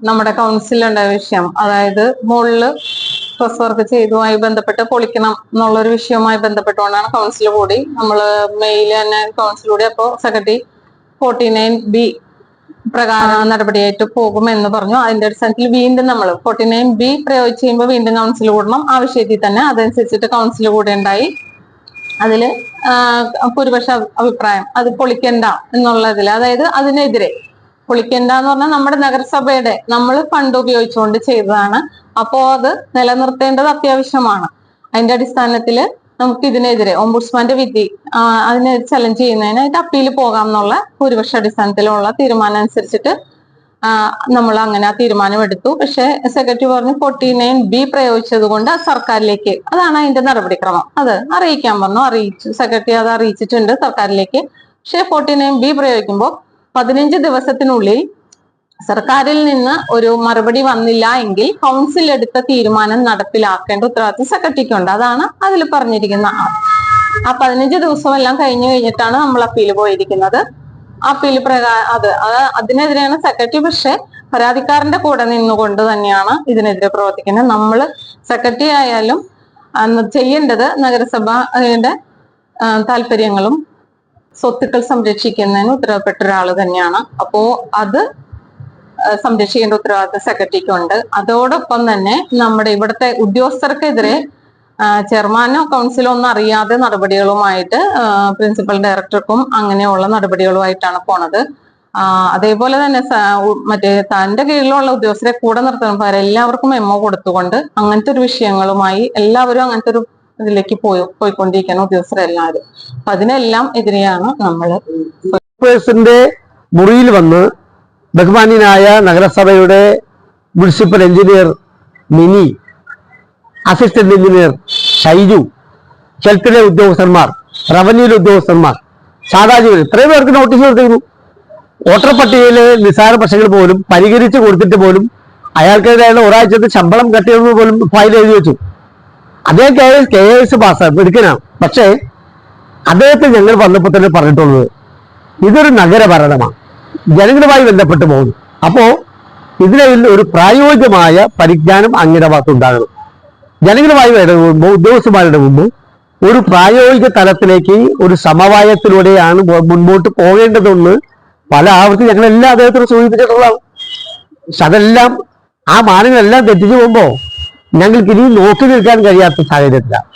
നമ്മുടെ കൗൺസിലുണ്ടായ വിഷയം. അതായത് മുകളിൽ പ്രസ് വർക്ക് ചെയ്തുമായി ബന്ധപ്പെട്ട് പൊളിക്കണം എന്നുള്ളൊരു വിഷയവുമായി ബന്ധപ്പെട്ടുകൊണ്ടാണ് കൗൺസിൽ കൂടി നമ്മൾ മെയിൽ തന്നെ കൗൺസിൽ കൂടി അപ്പോൾ സെക്രട്ടറി ഫോർട്ടി നയൻ ബി പ്രകാരം നടപടിയായിട്ട് പോകും എന്ന് പറഞ്ഞു. അതിന്റെ അടിസ്ഥാനത്തിൽ വീണ്ടും നമ്മൾ ഫോർട്ടി നയൻ ബി പ്രയോഗിച്ച് ചെയ്യുമ്പോൾ വീണ്ടും കൗൺസിൽ കൂടണം. ആ വിഷയത്തിൽ തന്നെ അതനുസരിച്ചിട്ട് കൗൺസിൽ കൂടെ ഉണ്ടായി. അതിൽ ആ, ഭൂരിപക്ഷ അഭിപ്രായം. അത് പൊളിക്കണ്ട എന്നുള്ളതിൽ അതായത് അതിനെതിരെ പൊളിക്കണ്ട എന്ന് പറഞ്ഞാൽ നമ്മുടെ നഗരസഭയുടെ നമ്മൾ ഫണ്ട് ഉപയോഗിച്ചുകൊണ്ട് ചെയ്തതാണ്. അപ്പോ അത് നിലനിർത്തേണ്ടത് അത്യാവശ്യമാണ്. അതിന്റെ അടിസ്ഥാനത്തിൽ നമുക്ക് ഇതിനെതിരെ ഓംബുഡ്സ്മാന്റെ വിധി അതിനെ ചലഞ്ച് ചെയ്യുന്നതിനായിട്ട് അപ്പീൽ പോകാം എന്നുള്ള ഭൂരിപക്ഷ അടിസ്ഥാനത്തിലുള്ള തീരുമാനം അനുസരിച്ചിട്ട് നമ്മൾ അങ്ങനെ ആ തീരുമാനം എടുത്തു. പക്ഷെ സെക്രട്ടറി പറഞ്ഞു ഫോർട്ടി നയൻ ബി പ്രയോഗിച്ചത് കൊണ്ട് സർക്കാരിലേക്ക് അതാണ് അതിന്റെ നടപടിക്രമം. അത് അറിയിക്കാൻ പറഞ്ഞു. അറിയിച്ചു. സെക്രട്ടറി അത് അറിയിച്ചിട്ടുണ്ട് സർക്കാരിലേക്ക്. പക്ഷെ ഫോർട്ടി നയൻ ബി പ്രയോഗിക്കുമ്പോൾ പതിനഞ്ച് ദിവസത്തിനുള്ളിൽ സർക്കാരിൽ നിന്ന് ഒരു മറുപടി വന്നില്ല എങ്കിൽ കൗൺസിൽ എടുത്ത തീരുമാനം നടപ്പിലാക്കേണ്ട ഉത്തരവാദിത്വം സെക്രട്ടറിക്കുണ്ട്. അതാണ് അതിൽ പറഞ്ഞിരിക്കുന്ന ആ- ആ പതിനഞ്ച് ദിവസം എല്ലാം കഴിഞ്ഞു കഴിഞ്ഞിട്ടാണ് നമ്മൾ അപ്പീൽ പോയിരിക്കുന്നത്. അപ്പീൽ പ്രകാരം അത് അത് അതിനെതിരെയാണ് സെക്രട്ടറി പക്ഷെ പരാതിക്കാരന്റെ കൂടെ നിന്നുകൊണ്ട് തന്നെയാണ് ഇതിനെതിരെ പ്രവർത്തിക്കുന്നത്. നമ്മൾ സെക്രട്ടറി ആയാലും ചെയ്യേണ്ടത് നഗരസഭയുടെ താല്പര്യങ്ങളും സ്വത്തുക്കൾ സംരക്ഷിക്കുന്നതിന് ഉത്തരവാദപ്പെട്ട ഒരാൾ തന്നെയാണ്. അപ്പോ അത് സംരക്ഷിക്കേണ്ട സംരക്ഷിക്കേണ്ട ഉത്തരവാദിത്തം സെക്രട്ടറിക്കുണ്ട്. അതോടൊപ്പം തന്നെ നമ്മുടെ ഇവിടുത്തെ ഉദ്യോഗസ്ഥർക്കെതിരെ ചെയർമാനോ കൗൺസിലോ ഒന്നും അറിയാതെ നടപടികളുമായിട്ട് പ്രിൻസിപ്പൽ ഡയറക്ടർക്കും അങ്ങനെയുള്ള നടപടികളുമായിട്ടാണ് പോണത്. അതേപോലെ തന്നെ മറ്റേ തന്റെ കീഴിലുള്ള ഉദ്യോഗസ്ഥരെ കൂടെ നിർത്തണം. എല്ലാവർക്കും മെമ്മോ കൊടുത്തുകൊണ്ട് അങ്ങനത്തെ ഒരു വിഷയങ്ങളുമായി എല്ലാവരും അങ്ങനത്തെ ഒരു ഇതിലേക്ക് പോയി പോയിക്കൊണ്ടിരിക്കുന്ന ഉദ്യോഗസ്ഥരെല്ലാവരും അപ്പൊ അതിനെല്ലാം എതിരെയാണ് നമ്മൾ മുറിയിൽ വന്ന് ബഹുമാന്യനായ നഗരസഭയുടെ municipal engineer Mini assistant engineer Shaiju ഹെൽത്തിലെ ഉദ്യോഗസ്ഥന്മാർ റവന്യൂയിലെ ഉദ്യോഗസ്ഥന്മാർ സാധാജി ഇത്രയും പേർക്ക് നോട്ടീസ് കൊടുത്തിരുന്നു. വോട്ടർ പട്ടികയിലെ നിസ്സാര പ്രശ്നങ്ങൾ പോലും പരിഹരിച്ചു കൊടുത്തിട്ട് പോലും അയാൾക്കെതിരായ ഒരാഴ്ചത്തെ ശമ്പളം കട്ടിയത് പോലും ഫയൽ എഴുതി വെച്ചു. അദ്ദേഹം K S K S pass മിടുക്കനാണ് പക്ഷേ അദ്ദേഹത്തെ ഞങ്ങൾ വന്നപ്പോൾ തന്നെ പറഞ്ഞിട്ടുള്ളത് ഇതൊരു നഗരഭരണമാണ്. ജനങ്ങളുമായി ബന്ധപ്പെട്ട് പോകുന്നു. അപ്പോ ഇതിനെ ഒരു പ്രായോഗികമായ പരിജ്ഞാനം അങ്ങയുടെ ഭാഗത്തുണ്ടാകണം ജനങ്ങളുമായി ഇടപെടുമ്പോൾ ഇടപെടുമ്പോൾ ഒരു പ്രായോഗിക തലത്തിലേക്ക് ഒരു സമവായത്തിലൂടെയാണ് മുൻപോട്ട് പോകേണ്ടതെന്ന് പല ആവർത്തി ഞങ്ങളെല്ലാം അദ്ദേഹത്തിനും സൂചിപ്പിച്ചിട്ടുള്ളതാണ്. പക്ഷെ അതെല്ലാം ആ മാനങ്ങളെല്ലാം തെറ്റിച്ചു പോകുമ്പോൾ ഞങ്ങൾക്ക് ഇനി നോക്കി നിൽക്കാൻ കഴിയാത്ത സാഹചര്യത്തിലാണ്